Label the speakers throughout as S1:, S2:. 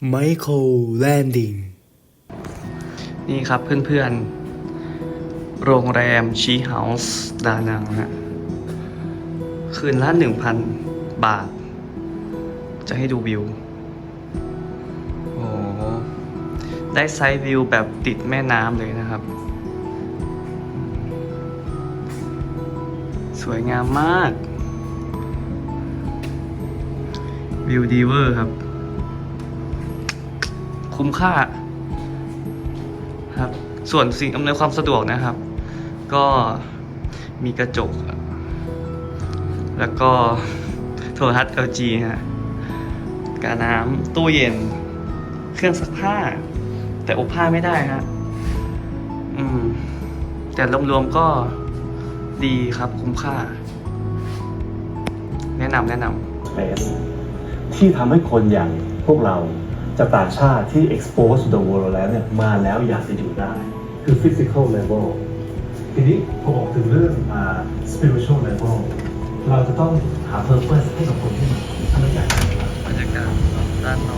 S1: Michael Landing
S2: นี่ครับเพื่อนๆ โรงแรมชีเฮาส์ดานังฮะคืนละหนึ่งพันบาท จะให้ดูวิว โอ้ได้ไซด์วิวแบบติดแม่น้ำเลยนะครับ สวยงามมาก วิวดีเวอร์ครับ คุ้มค่าครับ ส่วนสิ่งอำนวยความสะดวกนะครับ ก็มีกระจก แล้วก็โทรทัศน์ LG ฮะกาน้ำตู้เย็น เครื่องซักผ้า แต่อบผ้าไม่ได้ฮะอืม แต่รวมๆก็ดีครับคุ้มค่า แนะนำแนะนำ
S3: ที่ทำให้คนอย่างพวกเรา จากต่างชาติที่ expose to the world แล้วเนี่ยมาแล้วอยากจะอยู่ได้ คือ physical level ทีนี้พอบอกถึงเรื่องมา spiritual level เราจะต้องหา purpose ให้กับคนที่มาทำให้อยากจะอยู่ได้
S2: บรรยากาศด้านนอก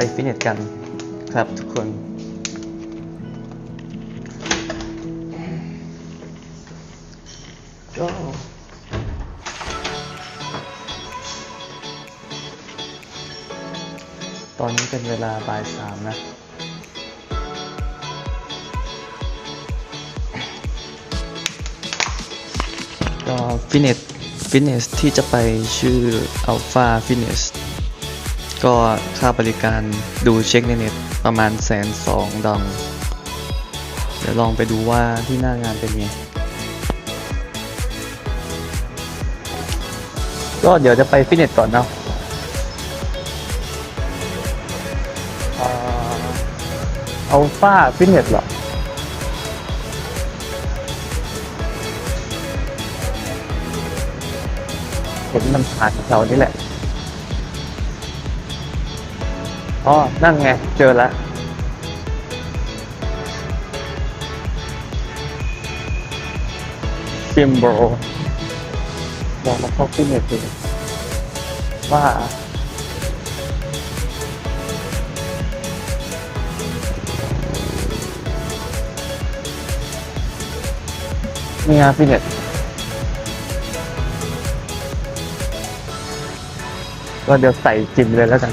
S2: ไปฟิตเนสกันครับทุกคนก็ตอนนี้เป็นเวลาบ่ายสามนะก็ฟิตเนสฟิตเนสที่จะไปชื่อ Alpha Fitness ก็ค่าบริการดูเช็คในเน็ตประมาณแสนสองดอง เดี๋ยวลองไปดูว่าที่หน้างานเป็นไง ก็เดี๋ยวจะไปฟิตเนสก่อนเนาะอัลฟาฟิตเนสเหรอเห็นมันผ่านแถวนี้แหละ อ๋อ นั่นไง เจอแล้วซิมโบลลองมาเข้าฟิตเนสดูว่านี่ไงฟิตเนสก็เดี๋ยวใส่จิมเลยแล้วกัน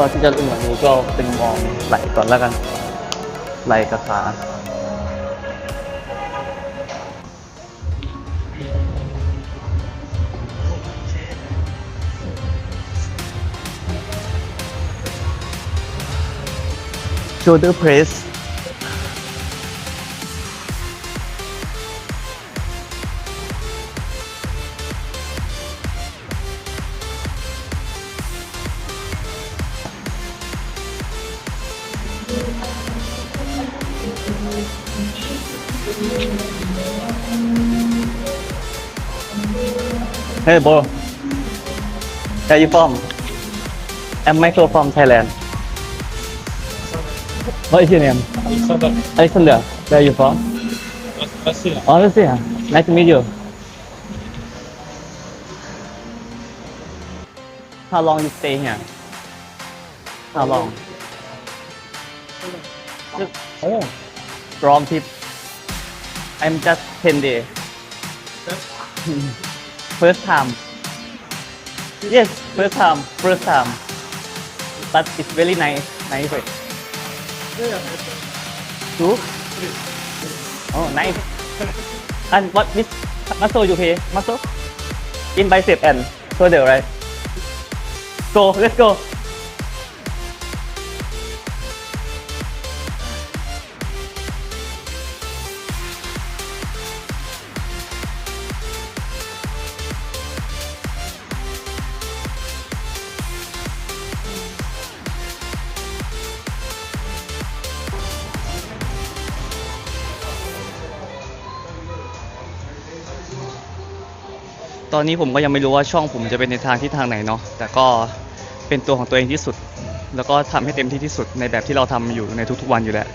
S2: ก็ที่จะเล่นแบบนี้ก็เป็นมองไหลก่อนแล้วกัน ไหลกับขาโชเดอร์เพรส Hey bro, where you from? I'm Michael from Thailand. What is your name?
S4: Alexander
S2: Alexander. Where are you from?
S4: Russia.
S2: Oh, Russia. Nice to meet you. How long you stay here How long Oh long trip I'm just 10 day First time Yes first time first time but it's very nice nice way True Oh nice And what this muscle you pay muscle in bicep and shoulder right go let's go ตอนนี้ผมก็ยังไม่รู้ว่าช่องผมจะเป็นในทางที่ทางไหนเนาะแต่ก็เป็นตัวของตัวเองที่สุด แล้วก็ทำให้เต็มที่ที่สุดในแบบที่เราทำอยู่ในทุกๆวันอยู่แล้ว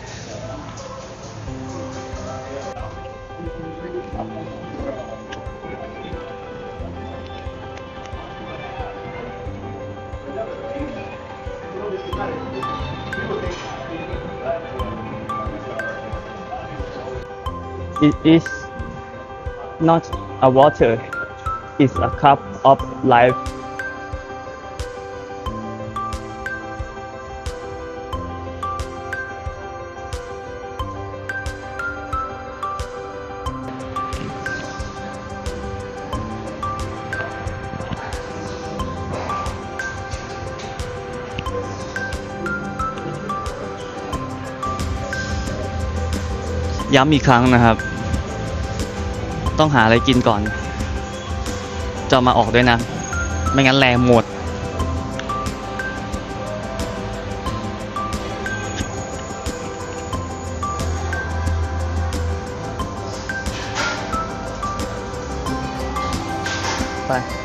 S2: It is not a water, is a cup of life.. ย้ำอีกครั้งนะครับ ต้องหาอะไรกินก่อน จอมาออกด้วยนะ ไม่งั้นแรงหมด ไป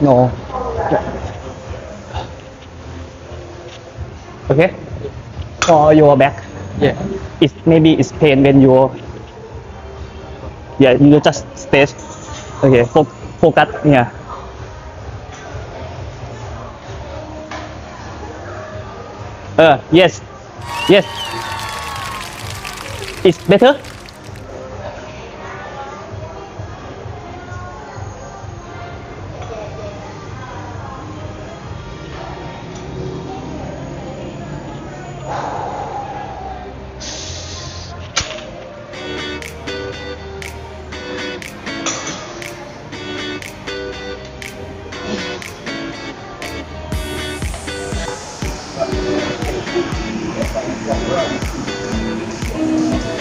S2: No, Okay. For your back. Yeah. It maybe it's pain when you. Yeah, you just stay. Okay. Fo- focus here. Uh, yes. Yes. It's better.
S4: ။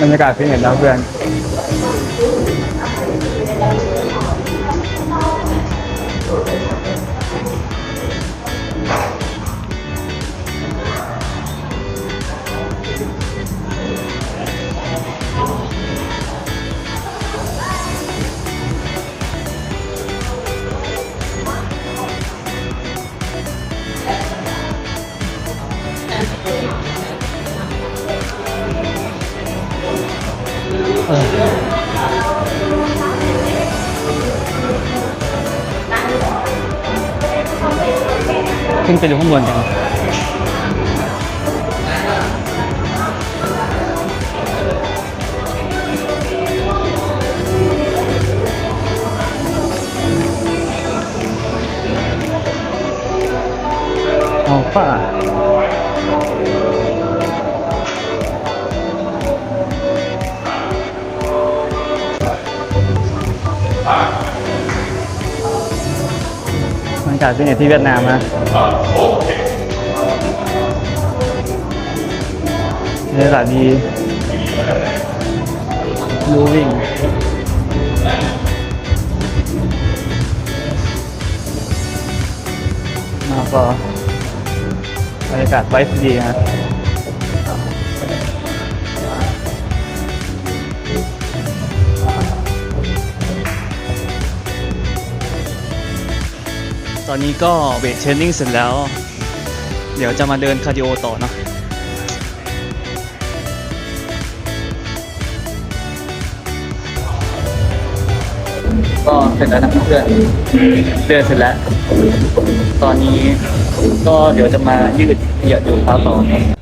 S4: บรรยากาศเป็นไงบ้างเพื่อน
S2: ขึ้นไปดูข้างบนกันายฟิตเนสที่เวียดนามนะ
S4: นี่สถาดีรูวิ่งมาก็บรรยากาศไวฟ์ดีฮะ
S2: ตอนนี้ก็เวทเทรนนิ่งเสร็จแล้ว เดี๋ยวจะมาเดินคาร์ดิโอต่อเนาะก็เสร็จแล้วนะเพื่อนเดินเสร็จแล้ว ตอนนี้ก็เดี๋ยวจะมายืดเหยียดอยู่เท้าต่อ